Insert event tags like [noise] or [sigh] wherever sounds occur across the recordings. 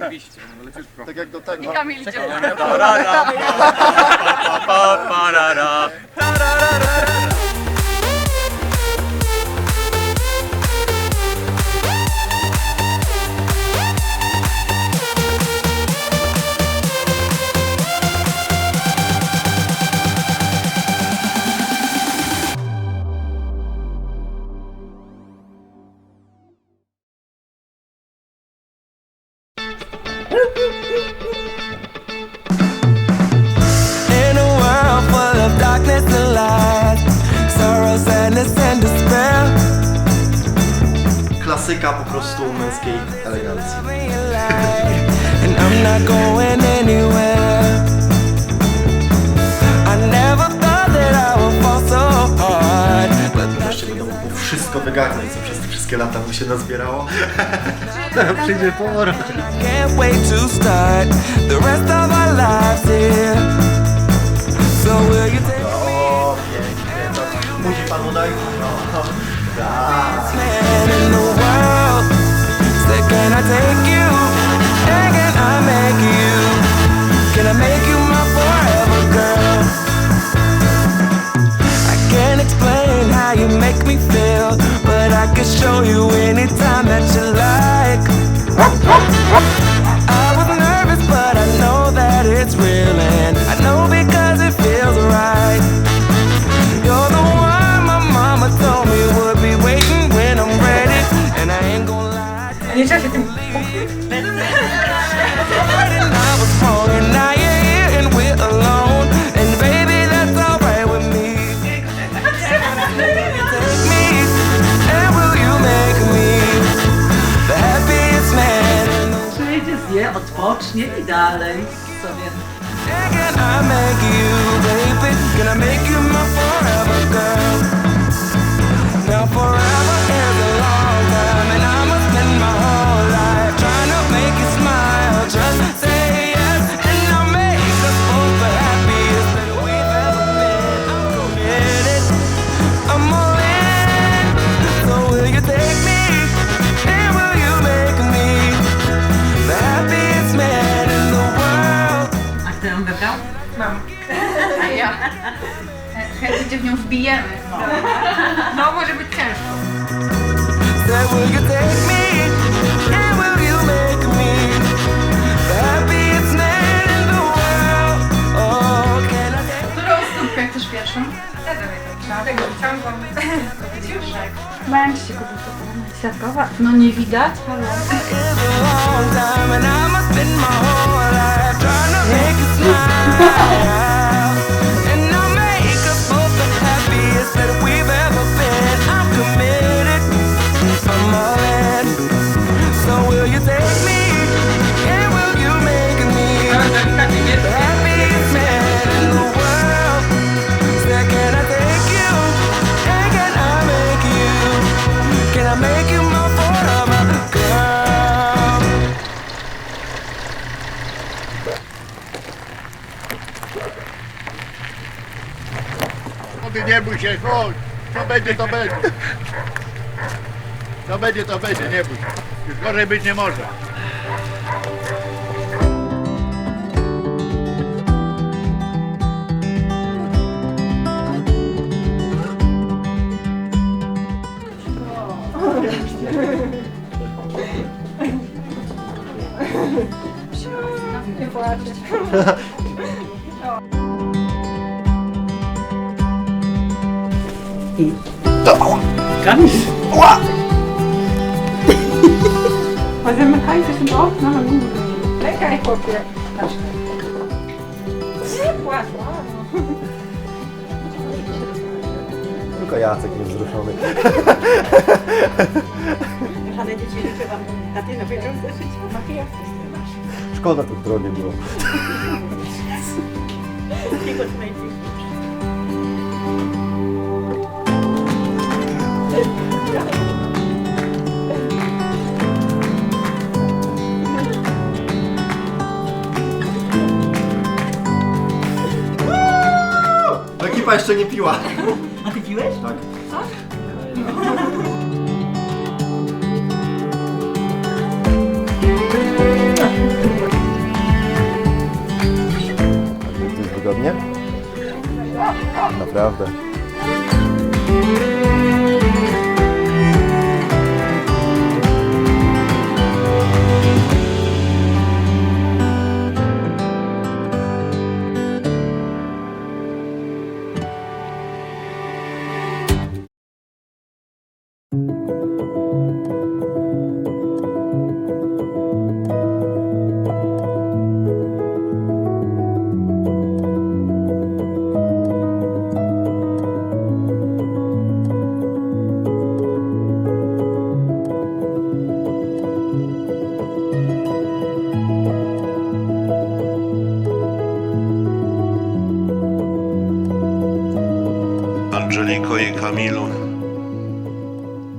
leciutko. leciutko. Tak jak do tego. I Kamil idzie. Tarara, tarara, tarara, tarara. klasyka po prostu męskiej elegancji. [laughs] Wreszcie będę mógł wszystko wygarnąć, co przez te wszystkie lata mi się nazbierało. [laughs] Teraz przyjdzie pora. O, pięknie. Musi panu dać. make me feel. But I can show you anytime that you rocznie i dalej sobie. Męczcie go tylko, światkowa. No nie widać, ale... [laughs] ty nie bój się, chodź. Co będzie, to będzie. Co będzie, to będzie, nie bój się. Już gorzej być nie może. Nie płaczeć. [laughs] Kamil! Ła! Pozamykajcie się do okna na górę. Czekaj, chłopie. Ciepła, Tylko Jacek niewzruszony. Ale dzieci liczę wam na tyle pieniądze życia. Makijaż też nie masz. Szkoda, to drogie było. Tylko co najbliższe. Ekipa jeszcze nie piła. A ty piłeś? Tak. Jak to jest wygodnie? Naprawdę. Kamilu,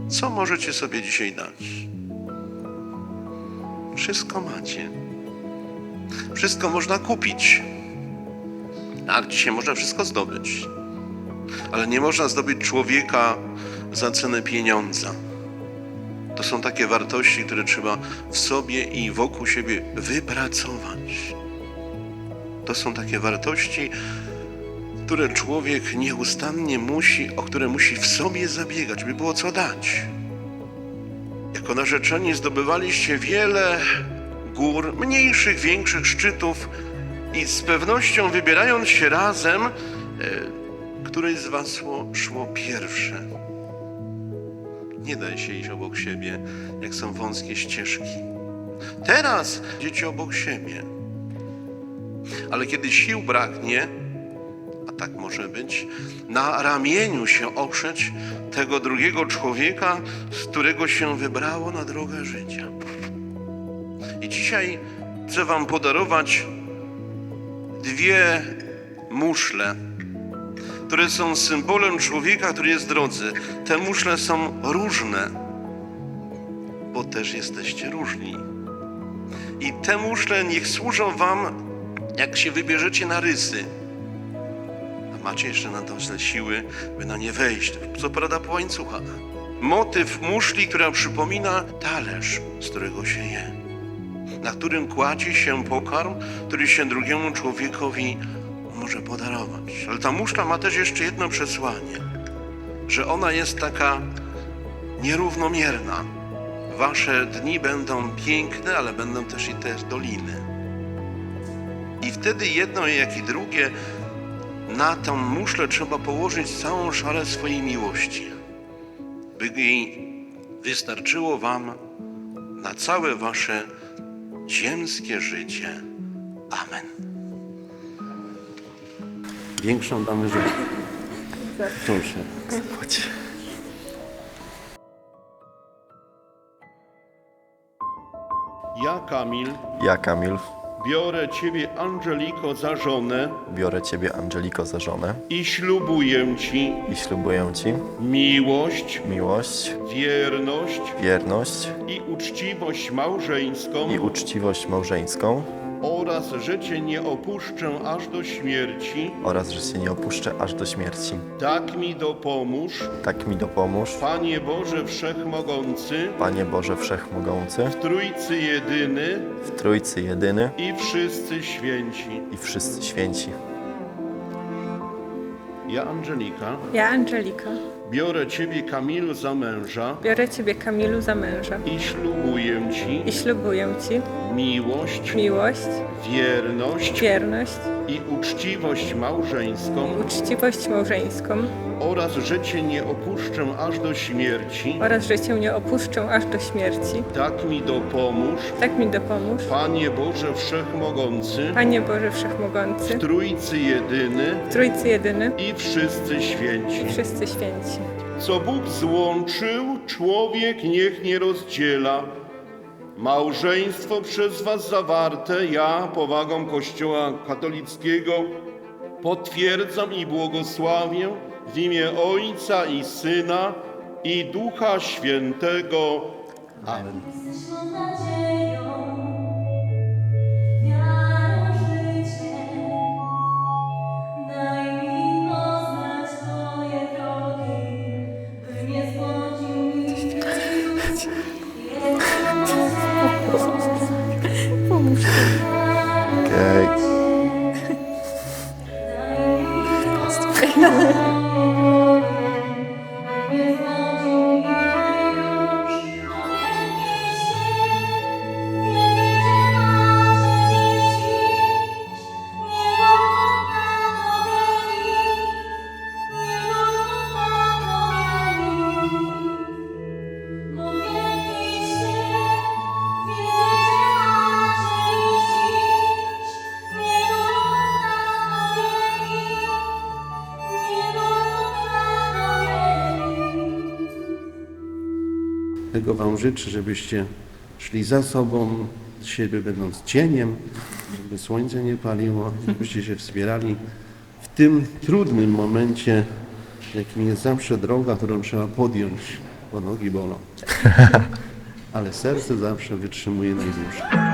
co możecie sobie dzisiaj dać? Wszystko macie. Wszystko można kupić. Tak, dzisiaj można wszystko zdobyć. Ale nie można zdobyć człowieka za cenę pieniądza. To są takie wartości, które trzeba w sobie i wokół siebie wypracować. To są takie wartości, które człowiek nieustannie musi, o które musi w sobie zabiegać, by było co dać. Jako narzeczeni zdobywaliście wiele gór, mniejszych, większych szczytów i z pewnością wybierając się razem, e, któreś z was szło, szło pierwsze. Nie daj się iść obok siebie, jak są wąskie ścieżki. Teraz idziecie obok siebie. Ale kiedy sił braknie, tak może być, na ramieniu się oprzeć tego drugiego człowieka, z którego się wybrało na drogę życia. I dzisiaj chcę Wam podarować dwie muszle, które są symbolem człowieka, który jest w drodze. Te muszle są różne, bo też jesteście różni. I te muszle niech służą Wam, jak się wybierzecie na rysy. Macie jeszcze na to tyle siły, by na nie wejść. Co prawda po łańcuchach. Motyw muszli, która przypomina talerz, z którego się je. Na którym kładzie się pokarm, który się drugiemu człowiekowi może podarować. Ale ta muszla ma też jeszcze jedno przesłanie, że ona jest taka nierównomierna. Wasze dni będą piękne, ale będą też i te doliny. I wtedy jedno, jak i drugie, na tą muszlę trzeba położyć całą szalę swojej miłości, by jej wystarczyło wam na całe wasze ziemskie życie. Amen. Większą damy życie. Proszę. Ja, Kamil, Ja, Kamil, biorę Ciebie, Angeliko, za żonę biorę Ciebie, Angeliko, za żonę. i ślubuję Ci i ślubuję Ci miłość, miłość, wierność wierność i uczciwość małżeńską. i uczciwość małżeńską oraz, że Cię nie opuszczę aż do śmierci. oraz, że Cię nie opuszczę aż do śmierci. Tak mi dopomóż, Tak mi dopomóż, Panie Boże Wszechmogący, Panie Boże Wszechmogący, w Trójcy Jedyny w Trójcy Jedyny i wszyscy święci. i wszyscy święci. Ja, Angelika, Ja, Angelika, biorę Ciebie, Kamilu, za męża biorę Ciebie, Kamilu, za męża i ślubuję Ci i ślubuję Ci miłość, miłość, wierność wierność i uczciwość małżeńską uczciwość małżeńską oraz, że Cię nie opuszczę aż do śmierci. oraz, że Cię nie opuszczę aż do śmierci. Tak mi dopomóż, Tak mi dopomóż, Panie Boże Wszechmogący, Panie Boże Wszechmogący, w Trójcy Jedyny Trójcy Jedyny i wszyscy święci. i wszyscy święci. Co Bóg złączył, człowiek niech nie rozdziela. Małżeństwo przez Was zawarte, ja powagą Kościoła katolickiego potwierdzam i błogosławię w imię Ojca i Syna i Ducha Świętego. Amen. Tego Wam życzę, żebyście szli za sobą, siebie będąc cieniem, żeby słońce nie paliło, żebyście się wspierali w tym trudnym momencie, jakim jest zawsze droga, którą trzeba podjąć, bo nogi bolą. [laughs] Ale serce zawsze wytrzymuje najdłużej.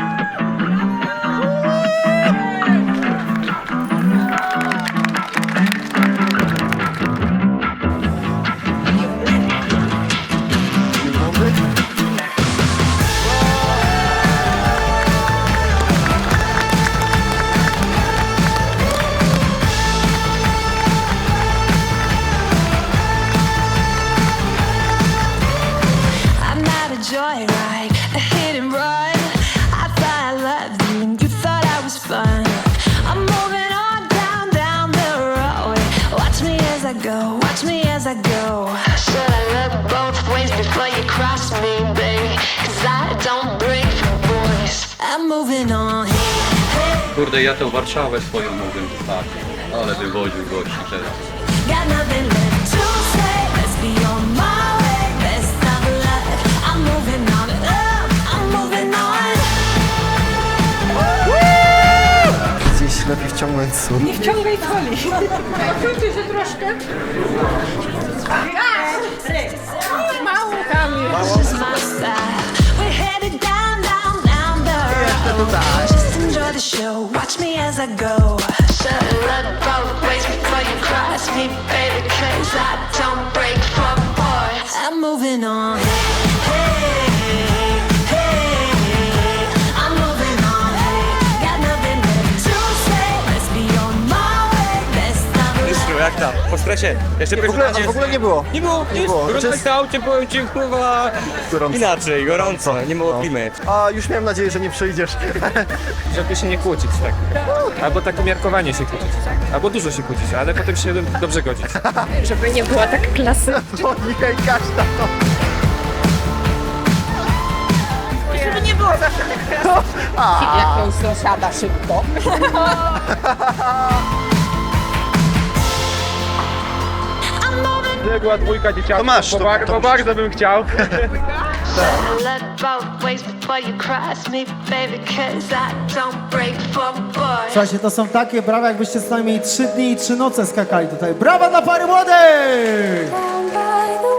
Ja tę Warszawę swoją mogłem zostawić. Ale wywoził gości teraz. Got nothing left to say. Let's be on my way. Best of luck. I'm moving on. up, I'm moving on. Gdzieś lepiej wciągnąć sól. Nie wciągaj coli. Czujcie się troszkę. Mało tam jest. It's just my style. We're headed down, down, down the road. Just enjoy the show. Watch me as I go. Should've looked both ways before you cross me, baby. Cause I don't break for boys. I'm moving on. Hey, jak tam? Po stresie? Jeszcze W ogóle, w ogóle nie było. Nie było, Nie było. Gorąco Czyst- w aucie, powiem ci, wpływa Gorąco. inaczej, gorąco, nie było No. klimy. A już miałem nadzieję, że nie przyjdziesz. [laughs] Żeby się nie kłócić tak. Albo tak umiarkowanie się kłócić. Albo dużo się kłócić, ale potem się dobrze godzić. [laughs] Żeby nie była tak klasy. To niechaj każda to. Żeby nie było zawsze tak [laughs] Jakąś sąsiada szybko. Nie była dwójka dzieciaków, To masz, bo, to- bar- to bo bardzo bym chciał. Should've looked both ways before you cross me, baby. Cause I don't break for boys. Słuchajcie, to są takie brawa, jakbyście co najmniej trzy dni i trzy noce skakali tutaj. Brawa dla pary młodej! Down by the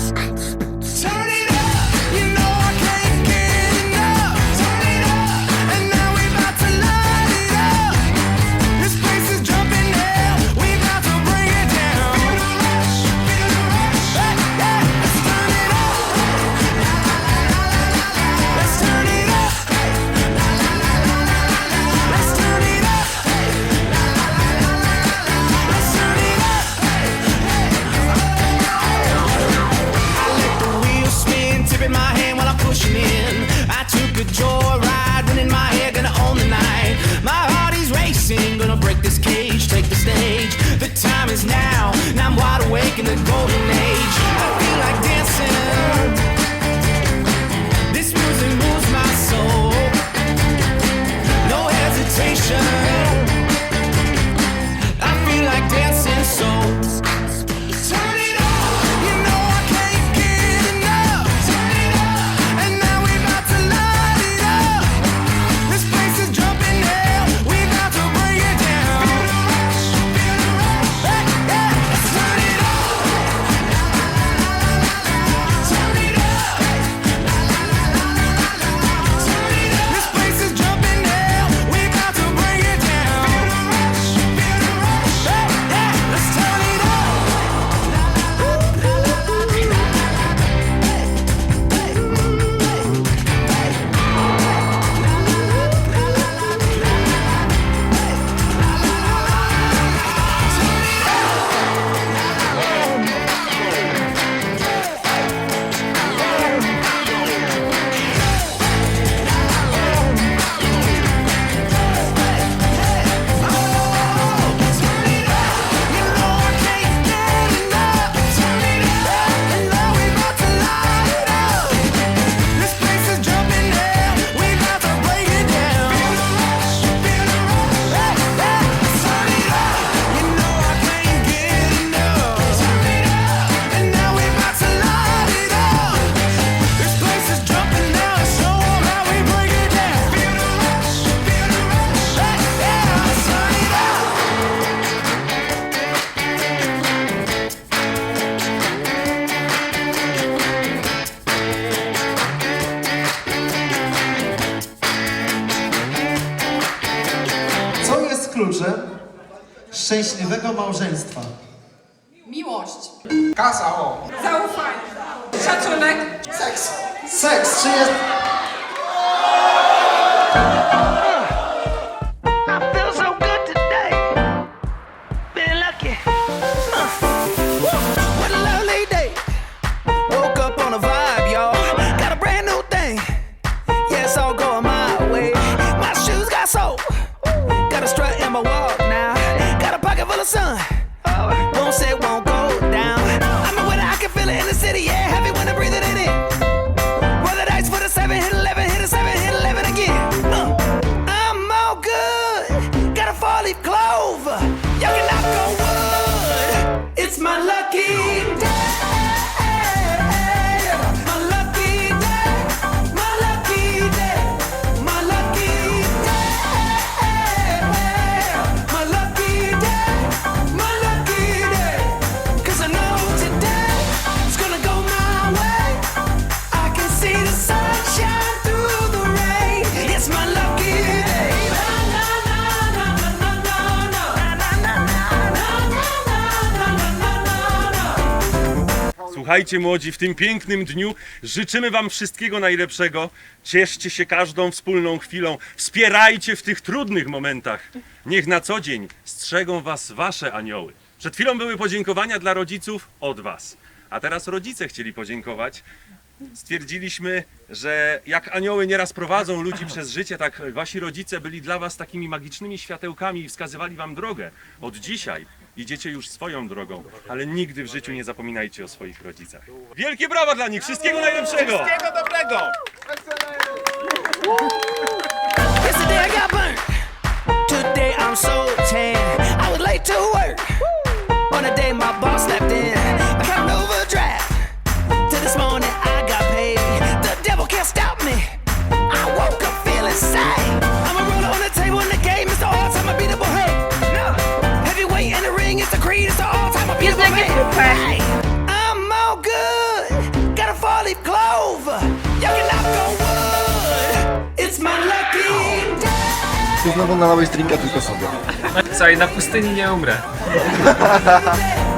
I. is now. Now I'm wide awake in the golden age. Sex. Sex. She is. Słuchajcie młodzi, w tym pięknym dniu życzymy Wam wszystkiego najlepszego. Cieszcie się każdą wspólną chwilą. Wspierajcie w tych trudnych momentach. Niech na co dzień strzegą Was Wasze anioły. Przed chwilą były podziękowania dla rodziców od Was. A teraz rodzice chcieli podziękować. Stwierdziliśmy, że jak anioły nieraz prowadzą ludzi przez życie, tak wasi rodzice byli dla was takimi magicznymi światełkami i wskazywali wam drogę. Od dzisiaj Idziecie już swoją drogą, ale nigdy w życiu nie zapominajcie o swoich rodzicach. Wielkie brawa dla nich! Wszystkiego najlepszego! Wszystkiego dobrego! I'm so tan. I was late to work. On a day my boss slept in. Znowu nalałeś drinka tylko sobie. Słuchaj, na pustyni nie umrę. [laughs]